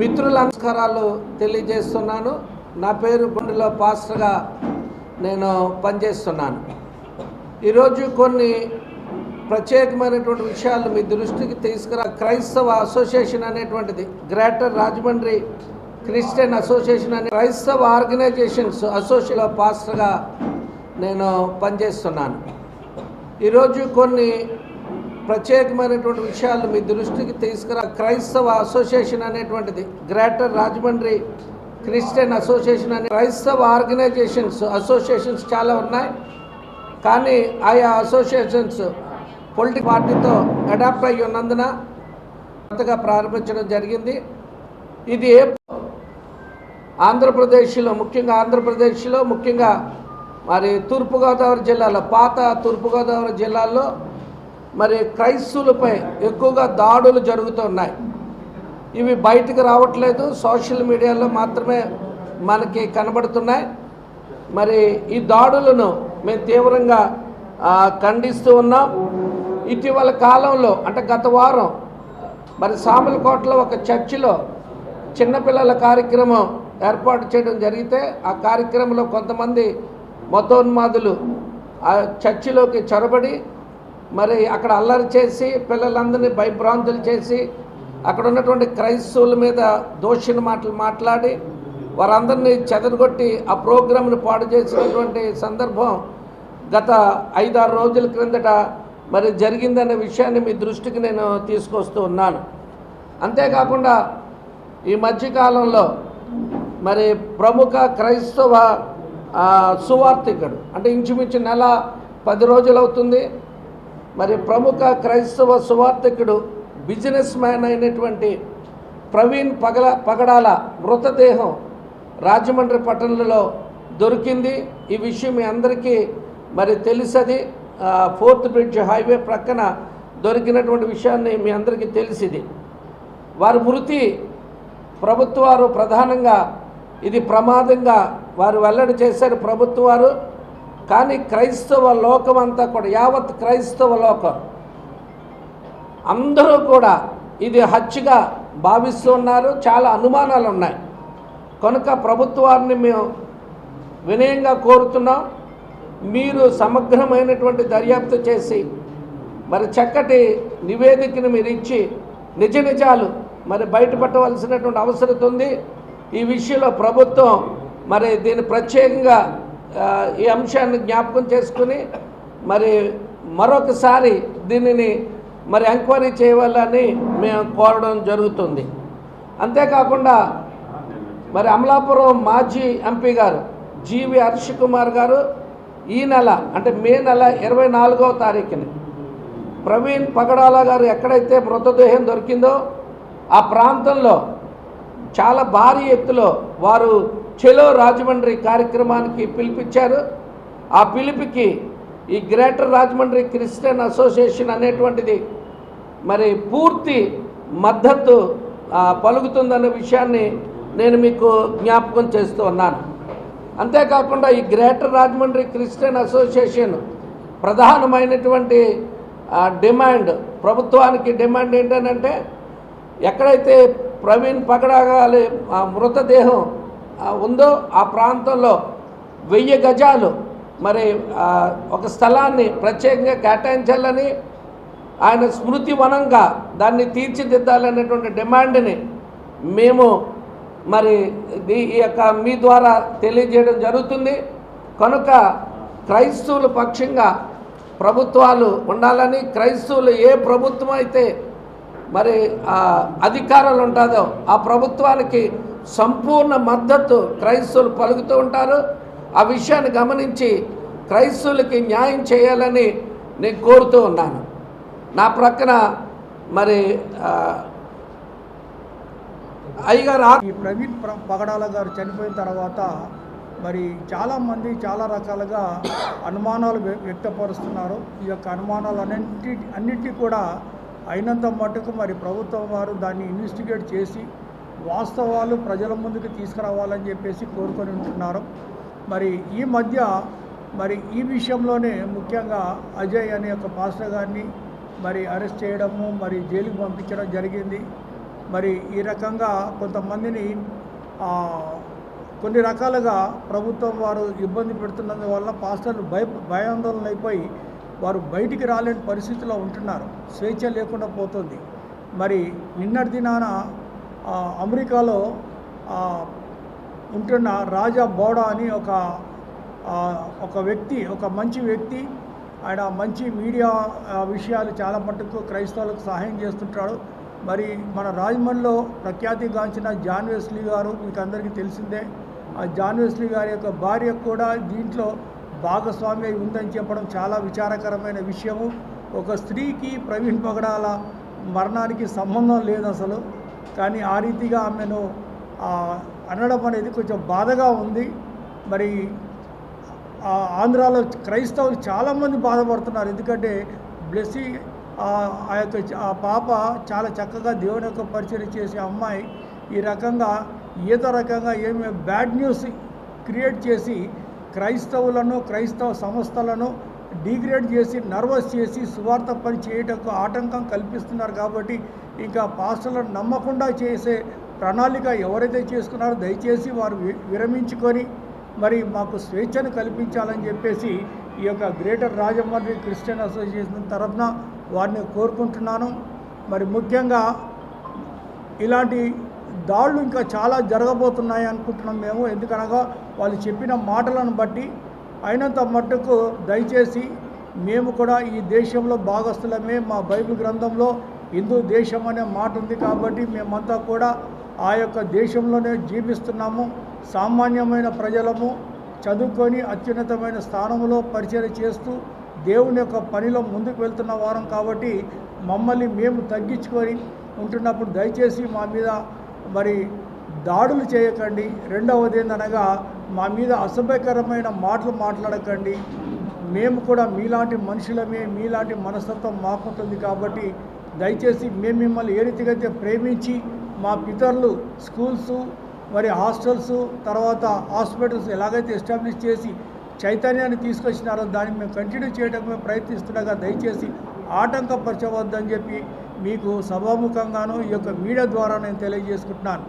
మిత్రుల నమస్కారాలు తెలియజేస్తున్నాను. నా పేరు గుండెలో పాస్టర్గా నేను పనిచేస్తున్నాను. ఈరోజు కొన్ని ప్రత్యేకమైనటువంటి విషయాలు మీ దృష్టికి తీసుకురా క్రైస్తవ అసోసియేషన్ అనేటువంటిది గ్రేటర్ రాజమండ్రి క్రిస్టియన్ అసోసియేషన్ అనే క్రైస్తవ ఆర్గనైజేషన్స్ అసోసియేషన్ పాస్టర్గా నేను పనిచేస్తున్నాను. ఈరోజు కొన్ని ప్రత్యేకమైనటువంటి విషయాలు మీ దృష్టికి తీసుకురా. క్రైస్తవ అసోసియేషన్ అనేటువంటిది గ్రేటర్ రాజమండ్రి క్రిస్టియన్ అసోసియేషన్ అనే క్రైస్తవ ఆర్గనైజేషన్స్ అసోసియేషన్స్ చాలా ఉన్నాయి. కానీ ఆయా అసోసియేషన్స్ పొలిటిక్ పార్టీతో అడాప్ట్ అయ్యి ఉన్నందున కొత్తగా ప్రారంభించడం జరిగింది. ఇది ఏ ఆంధ్రప్రదేశ్లో ముఖ్యంగా ఆంధ్రప్రదేశ్లో ముఖ్యంగా మరి తూర్పుగోదావరి జిల్లాలో పాత తూర్పుగోదావరి జిల్లాలో మరి క్రైస్తవులపై ఎక్కువగా దాడులు జరుగుతున్నాయి ఇవి బయటకు రావట్లేదు సోషల్ మీడియాలో మాత్రమే మనకి కనబడుతున్నాయి. మరి ఈ దాడులను మేము తీవ్రంగా ఖండిస్తూ ఉన్నాం. ఇటీవల కాలంలో అంటే గత వారం మరి సామలకోటలో ఒక చర్చిలో చిన్నపిల్లల కార్యక్రమం ఏర్పాటు చేయడం జరిగితే ఆ కార్యక్రమంలో కొంతమంది మతోన్మాదులు ఆ చర్చిలోకి చొరబడి మరి అక్కడ అల్లరి చేసి పిల్లలందరినీ భయభ్రాంతులు చేసి అక్కడ ఉన్నటువంటి క్రైస్తవుల మీద దోషిని మాటలు మాట్లాడి వారందరినీ చెదరగొట్టి ఆ ప్రోగ్రామ్ను పాడు చేసినటువంటి సందర్భం గత ఐదారు రోజుల క్రిందట మరి జరిగిందనే విషయాన్ని మీ దృష్టికి నేను తీసుకొస్తూ ఉన్నాను. అంతేకాకుండా ఈ మధ్యకాలంలో మరి ప్రముఖ క్రైస్తవ సువార్థికుడు. అంటే ఇంచుమించు నెల పది రోజులు అవుతుంది మరి ప్రముఖ క్రైస్తవ సువార్థికుడు బిజినెస్ మ్యాన్ అయినటువంటి ప్రవీణ్ పగల పగడాల మృతదేహం రాజమండ్రి పట్టణంలో దొరికింది. ఈ విషయం మీ అందరికీ మరి తెలుసది. ఫోర్త్ బ్రిడ్జ్ హైవే ప్రక్కన దొరికినటువంటి విషయాన్ని మీ అందరికీ తెలిసింది. వారి మృతి ప్రభుత్వాలు ప్రధానంగా ఇది ప్రమాదంగా వారు వెల్లడి చేశారు ప్రభుత్వాలు కానీ క్రైస్తవ లోకం అంతా కూడా యావత్ క్రైస్తవ లోకం అందరూ కూడా ఇది హత్యగా భావిస్తూ ఉన్నారు. చాలా అనుమానాలు ఉన్నాయి. కనుక ప్రభుత్వాన్ని మేము వినయంగా కోరుతున్నాం. మీరు సమగ్రమైనటువంటి దర్యాప్తు చేసి మరి చక్కటి నివేదికను మీరు ఇచ్చి నిజ నిజాలు మరి బయటపట్టవలసినటువంటి అవసరం ఉంది. ఈ విషయంలో ప్రభుత్వం మరి దీన్ని ప్రత్యేకంగా ఈ అంశాన్ని జ్ఞాపకం చేసుకుని మరి మరొకసారి దీనిని మరి ఎంక్వైరీ చేయవాలని మేము కోరడం జరుగుతుంది. అంతేకాకుండా మరి అమలాపురం మాజీ ఎంపీ గారు జీవి హర్ష కుమార్ గారు ఈ నెల అంటే మే నెల ఇరవై నాలుగవ తారీఖుని ప్రవీణ్ పగడాల గారు ఎక్కడైతే మృతదేహం దొరికిందో ఆ ప్రాంతంలో చాలా భారీ ఎత్తులో వారు చెలో రాజమండ్రి కార్యక్రమానికి పిలిపించారు. ఆ పిలుపుకి ఈ గ్రేటర్ రాజమండ్రి క్రిస్టియన్ అసోసియేషన్ అనేటువంటిది మరి పూర్తి మద్దతు పలుకుతుందన్న విషయాన్ని నేను మీకు జ్ఞాపకం చేస్తూ ఉన్నాను. అంతేకాకుండా ఈ గ్రేటర్ రాజమండ్రి క్రిస్టియన్ అసోసియేషన్ ప్రధానమైనటువంటి డిమాండ్ ప్రభుత్వానికి డిమాండ్ ఏంటంటే ఎక్కడైతే ప్రవీణ్ పగడాగాలి ఆ మృతదేహం ఉందో ఆ ప్రాంతంలో వెయ్యి గజాలు మరి ఒక స్థలాన్ని ప్రత్యేకంగా కేటాయించాలని ఆయన స్మృతి వనంగా దాన్ని తీర్చిదిద్దాలనేటువంటి డిమాండ్ని మేము మరి ఈ యొక్క మీ ద్వారా తెలియజేయడం జరుగుతుంది. కనుక క్రైస్తవుల పక్షంగా ప్రభుత్వాలు ఉండాలని క్రైస్తవులు ఏ ప్రభుత్వం అయితే మరి అధికారాలు ఉంటుందో ఆ ప్రభుత్వానికి సంపూర్ణ మద్దతు క్రైస్తవులు పలుకుతూ ఉంటారు. ఆ విషయాన్ని గమనించి క్రైస్తవులకి న్యాయం చేయాలని నేను కోరుతూ ఉన్నాను. నా ప్రక్కన మరి అయ్యగారు ఈ ప్రవీణ్ ప్ర- పగడాల గారు చనిపోయిన తర్వాత మరి చాలామంది చాలా రకాలుగా అనుమానాలు వ్యక్తపరుస్తున్నారు. ఈ యొక్క అనుమానాలు అన్నింటి అన్నింటి కూడా అయినంత మటుకు మరి ప్రభుత్వం వారు దాన్ని ఇన్వెస్టిగేట్ చేసి వాస్తవాలు ప్రజల ముందుకు తీసుకురావాలని చెప్పేసి కోరుకొని ఉంటున్నారు. మరి ఈ మధ్య మరి ఈ విషయంలోనే ముఖ్యంగా అజయ్ అనే ఒక పాస్టర్ గారిని మరి అరెస్ట్ చేయడము మరి జైలుకు పంపించడం జరిగింది. మరి ఈ రకంగా కొంతమందిని కొన్ని రకాలుగా ప్రభుత్వం వారు ఇబ్బంది పెడుతున్నందువల్ల పాస్టర్లు భయ భయాందోళన అయిపోయి వారు బయటికి రాలేని పరిస్థితిలో ఉంటున్నారు. స్వేచ్ఛ లేకుండా పోతుంది. మరి నిన్నటి దినాన అమెరికాలో ఉంటున్న రాజా బోడా అని ఒక ఒక వ్యక్తి ఒక మంచి వ్యక్తి. ఆయన మంచి మీడియా విషయాలు చాలా మటుకు క్రైస్తవులకు సహాయం చేస్తుంటాడు. మరి మన రాజమండ్రిలో ప్రఖ్యాతిగాంచిన జాన్ వెస్లీ గారు మీకు అందరికీ తెలిసిందే. ఆ జాన్ వెస్లీ గారి యొక్క భార్య కూడా దీంట్లో భాగస్వామి అయి ఉందని చెప్పడం చాలా విచారకరమైన విషయము. ఒక స్త్రీకి ప్రవీణ్ పగడాల మరణానికి సంబంధం లేదు అసలు. కానీ ఆ రీతిగా ఆమెను అనడం అనేది కొంచెం బాధగా ఉంది. మరి ఆ ఆంధ్రాలో క్రైస్తవులు చాలామంది బాధపడుతున్నారు. ఎందుకంటే బ్లెస్సీ ఆ- యొక్క ఆ పాప చాలా చక్కగా దేవుని యొక్క పరిచయం చేసే అమ్మాయి. ఈ రకంగా ఏదో రకంగా ఏమి బ్యాడ్ న్యూస్ క్రియేట్ చేసి క్రైస్తవులను క్రైస్తవ సంస్థలను డిగ్రేడ్ చేసి నర్వస్ చేసి సువార్త పని చేయటకు ఆటంకం కల్పిస్తున్నారు కాబట్టి ఇంకా పాస్టర్లను నమ్మకుండా చేసే ప్రణాళిక ఎవరైతే చేసుకున్నారో దయచేసి వారు విరమించుకొని మరి మాకు స్వేచ్ఛను కల్పించాలని చెప్పేసి ఈ యొక్క గ్రేటర్ రాజమండ్రి క్రిస్టియన్ అసోసియేషన్ తరఫున వారిని కోరుకుంటున్నాను. మరి ముఖ్యంగా ఇలాంటి దాడులు ఇంకా చాలా జరగబోతున్నాయి అనుకుంటున్నాం మేము. ఎందుకనగా వాళ్ళు చెప్పిన మాటలను బట్టి అయినంత మట్టుకు దయచేసి మేము కూడా ఈ దేశంలో భాగస్థులమే మా బైబిల్ గ్రంథంలో హిందూ దేశం అనే మాట ఉంది కాబట్టి మేమంతా కూడా ఆ యొక్క దేశంలోనే జీవిస్తున్నాము సామాన్యమైన ప్రజలము చదువుకొని అత్యున్నతమైన స్థానంలో పరిచయం చేస్తూ దేవుని యొక్క పనిలో ముందుకు వెళ్తున్న వారం కాబట్టి మమ్మల్ని మేము తగ్గించుకొని ఉంటున్నప్పుడు దయచేసి మా మీద మరి దాడులు చేయకండి. రెండవది ఏందనగా మా మీద అసభ్యకరమైన మాటలు మాట్లాడకండి. మేము కూడా మీలాంటి మనుషులమే మీలాంటి మనస్తత్వం మాకుంటుంది కాబట్టి దయచేసి మేము మిమ్మల్ని ఏ రీతిగా అయితే ప్రేమించి మా పితరులు స్కూల్స్ మరి హాస్టల్స్ తర్వాత హాస్పిటల్స్ ఎలాగైతే ఎస్టాబ్లిష్ చేసి చైతన్యాన్ని తీసుకొచ్చినారో దాన్ని మేము కంటిన్యూ చేయడానికి మేము ప్రయత్నిస్తుండగా దయచేసి ఆటంకపరచవద్దని చెప్పి మీకు సభాముఖంగాను ఈ యొక్క మీడియా ద్వారా నేను తెలియజేసుకుంటున్నాను.